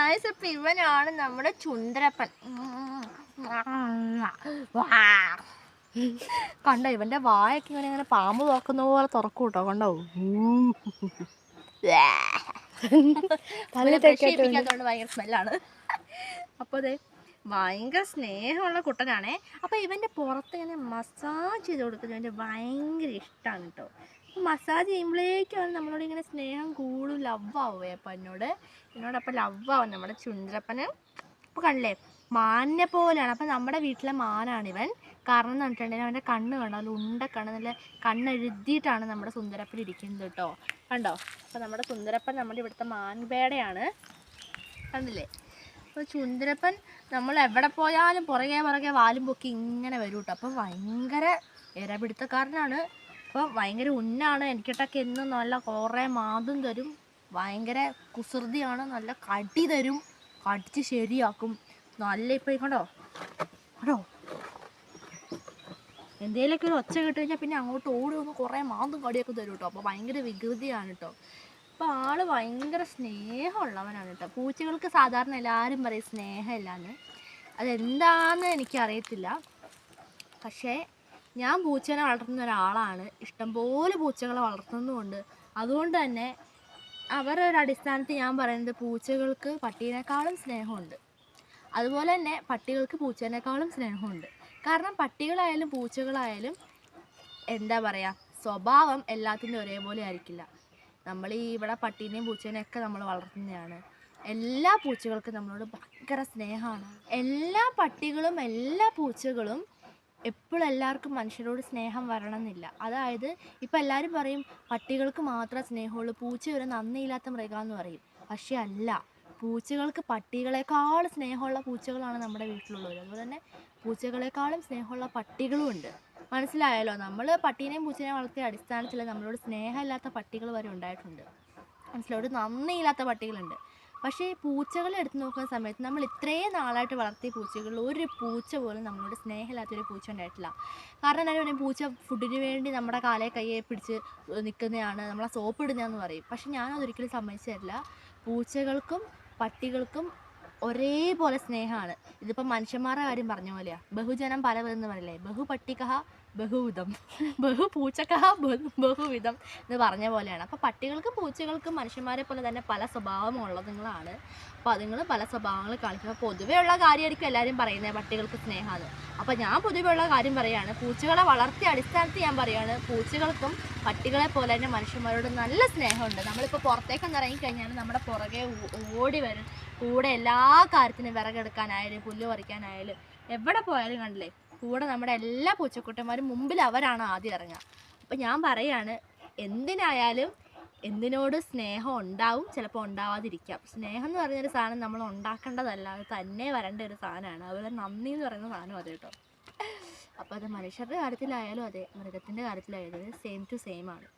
Guys ഇപ്പൊ ഇവനാണ് നമ്മുടെ ചുന്ദ്രപ്പൻ കണ്ടോ ഇവന്റെ വായൊക്കെ ഇവനെ ഇങ്ങനെ പാമ്പ് തുറക്കുന്ന പോലെ തുറക്കും കേട്ടോ കണ്ടോ? ഭയങ്കര സ്മെല്ലാണ് അപ്പോൾ അതെ ഭയങ്കര സ്നേഹമുള്ള കുട്ടനാണേ. അപ്പോൾ ഇവന്റെ പുറത്ത് ഇങ്ങനെ മസാജ് ചെയ്ത് കൊടുക്കുന്നത് ഇവന്റെ ഭയങ്കര ഇഷ്ടമാണ് കേട്ടോ മസാജ് ചെയ്യുമ്പോഴേക്കാണ് നമ്മളോട് ഇങ്ങനെ സ്നേഹം കൂടും ലവ് ആവുമേ അപ്പം എന്നോട് എന്നോടപ്പം ലവ് ആവും നമ്മുടെ ചുന്ദ്രപ്പന് അപ്പോൾ കണ്ടില്ലേ മാനിനെ പോലെയാണ്. അപ്പം നമ്മുടെ വീട്ടിലെ മാനാണ് ഇവൻ. കാരണം എന്ന് പറഞ്ഞിട്ടുണ്ടെങ്കിൽ അവന്റെ കണ്ണ് കണ്ടോ? അതിൽ ഉണ്ട കണ്ണ് നല്ല കണ്ണെഴുതിയിട്ടാണ് നമ്മുടെ സുന്ദരപ്പൻ ഇരിക്കുന്നത് കേട്ടോ കണ്ടോ? അപ്പോൾ നമ്മുടെ സുന്ദരപ്പൻ നമ്മുടെ ഇവിടുത്തെ മാൻപേടയാണ്. കണ്ടില്ലേ? അപ്പോൾ ചുന്ദരപ്പൻ നമ്മൾ എവിടെ പോയാലും പുറകെ പുറകെ വാലും പൊക്കി ഇങ്ങനെ വരും കേട്ടോ അപ്പോൾ ഭയങ്കര ഇരപിടുത്തക്കാരനാണ്. അപ്പോൾ ഭയങ്കര ഉന്നാണ്. എനിക്കിട്ടൊക്കെ എന്നും നല്ല കുറേ മാതും തരും. ഭയങ്കര കുസൃതിയാണ്. നല്ല കടി തരും. കടിച്ച് ശരിയാക്കും. നല്ല ഇപ്പോൾ കണ്ടോ? കണ്ടോ? എന്തേലൊക്കെ ഒരു ഒച്ച കേട്ട് കഴിഞ്ഞാൽ പിന്നെ അങ്ങോട്ട് ഓടി വന്ന് കുറേ മാന്തും കടിയൊക്കെ തരും കേട്ടോ അപ്പോൾ ഭയങ്കര വികൃതിയാണ് കേട്ടോ അപ്പോൾ ആൾ ഭയങ്കര സ്നേഹമുള്ളവനാണ് കേട്ടോ പൂച്ചകൾക്ക് സാധാരണ എല്ലാവരും പറയും സ്നേഹമില്ലാന്ന്. അതെന്താന്ന് എനിക്കറിയത്തില്ല. പക്ഷേ ഞാൻ പൂച്ചേനെ വളർത്തുന്ന ഒരാളാണ്. ഇഷ്ടംപോലെ പൂച്ചകളെ വളർത്തുന്നതുകൊണ്ട് അതുകൊണ്ട് തന്നെ അവരുടെ ഒരു അടിസ്ഥാനത്തിൽ ഞാൻ പറയുന്നത് പൂച്ചകൾക്ക് പട്ടീനേക്കാളും സ്നേഹമുണ്ട്. അതുപോലെ തന്നെ പട്ടികൾക്ക് പൂച്ചേനേക്കാളും സ്നേഹമുണ്ട്. കാരണം പട്ടികളായാലും പൂച്ചകളായാലും എന്താ പറയുക സ്വഭാവം എല്ലാത്തിന്റെ ഒരേപോലെ ആയിരിക്കില്ല. നമ്മൾ ഈ ഇവിടെ പട്ടീനെയും പൂച്ചേനെയും ഒക്കെ നമ്മൾ വളർത്തുന്നതാണ് എല്ലാ പൂച്ചകൾക്കും നമ്മളോട് ഭയങ്കര സ്നേഹമാണ് എല്ലാ പട്ടികളും എല്ലാ പൂച്ചകളും എപ്പോഴും എല്ലാവർക്കും മനുഷ്യരോട് സ്നേഹം വരണമെന്നില്ല. അതായത് ഇപ്പം എല്ലാവരും പറയും പട്ടികൾക്ക് മാത്രമേ സ്നേഹമുള്ളൂ പൂച്ച ഒരു നന്ദിയില്ലാത്ത മൃഗമെന്ന് പറയും. പക്ഷെ അല്ല പൂച്ചകൾക്ക് പട്ടികളെക്കാൾ സ്നേഹമുള്ള പൂച്ചകളാണ് നമ്മുടെ വീട്ടിലുള്ളത്. അതുപോലെ തന്നെ പൂച്ചകളെക്കാളും സ്നേഹമുള്ള പട്ടികളും ഉണ്ട്. മനസ്സിലായല്ലോ. നമ്മൾ പട്ടീനെയും പൂച്ചനെയും വളർത്തിയ അടിസ്ഥാനത്തിൽ നമ്മളോട് സ്നേഹമില്ലാത്ത പട്ടികൾ വരെ ഉണ്ടായിട്ടുണ്ട്. മനസ്സിലോട് നന്ദിയില്ലാത്ത പട്ടികളുണ്ട്. പക്ഷേ ഈ പൂച്ചകളെ എടുത്ത് നോക്കുന്ന സമയത്ത് നമ്മൾ ഇത്രയും നാളായിട്ട് വളർത്തിയ പൂച്ചകളിൽ ഒരു പൂച്ച പോലും നമ്മളോട് സ്നേഹമില്ലാത്തൊരു പൂച്ച ഉണ്ടായിട്ടില്ല. കാരണം എന്താ പറയുക പൂച്ച ഫുഡിന് വേണ്ടി നമ്മുടെ കാലെ കയ്യെ പിടിച്ച് നിൽക്കുന്നതാണ് നമ്മളെ സോപ്പ് ഇടുന്നതെന്ന് പറയും. പക്ഷെ ഞാനതൊരിക്കലും സമ്മതിച്ചു തരില്ല പൂച്ചകൾക്കും പട്ടികൾക്കും ഒരേപോലെ സ്നേഹമാണ്. ഇതിപ്പോൾ മനുഷ്യന്മാരുടെ കാര്യം പറഞ്ഞ പോലെയാണ് ബഹുജനം പലവെന്ന് പറയില്ലേ? ബഹുപട്ടികഹ ബഹുവിധം. ബഹു പൂച്ചക്ക ബഹു- ബഹുവിധം എന്ന് പറഞ്ഞ പോലെയാണ്. അപ്പോൾ പട്ടികൾക്കും പൂച്ചകൾക്കും മനുഷ്യന്മാരെ പോലെ തന്നെ പല സ്വഭാവമുള്ളതുങ്ങളാണ് അപ്പോൾ അതുങ്ങൾ പല സ്വഭാവങ്ങൾ കാണിക്കും. പൊതുവേ ഉള്ള കാര്യമായിരിക്കും എല്ലാവരും പറയുന്നത് പട്ടികൾക്ക് സ്നേഹമാണ് അപ്പോൾ ഞാൻ പൊതുവേ ഉള്ള കാര്യം പറയുകയാണ് പൂച്ചകളെ വളർത്തിയ അടിസ്ഥാനത്തിൽ ഞാൻ പറയുകയാണ് പൂച്ചകൾക്കും പട്ടികളെ പോലെ തന്നെ മനുഷ്യന്മാരോട് നല്ല സ്നേഹമുണ്ട്. നമ്മളിപ്പോൾ പുറത്തേക്കൊന്ന് ഇറങ്ങിക്കഴിഞ്ഞാൽ നമ്മുടെ പുറകെ ഓടി വരും. കൂടെ എല്ലാ കാര്യത്തിനും വിറകെടുക്കാനായാലും പുല്ല് പറിക്കാനായാലും എവിടെ പോയാലും കണ്ടില്ലേ? കൂടെ നമ്മുടെ എല്ലാ പൂച്ചക്കുട്ടന്മാരും മുമ്പിൽ അവരാണ് ആദ്യം ഇറങ്ങുക. അപ്പം ഞാൻ പറയാണ് എന്തിനായാലും എന്തിനോട് സ്നേഹം ഉണ്ടാവും ചിലപ്പോൾ ഉണ്ടാവാതിരിക്കാം. സ്നേഹം എന്ന് പറയുന്നൊരു സാധനം നമ്മൾ ഉണ്ടാക്കേണ്ടതല്ല അത് തന്നെ വരേണ്ട ഒരു സാധനമാണ്. അതുപോലെ നന്ദി എന്ന് പറയുന്ന സാധനം അതെ കേട്ടോ. അപ്പോൾ അത് മനുഷ്യരുടെ കാര്യത്തിലായാലും അതെ മൃഗത്തിന്റെ കാര്യത്തിലായാലും സെയിം ടു സെയിം ആണ്.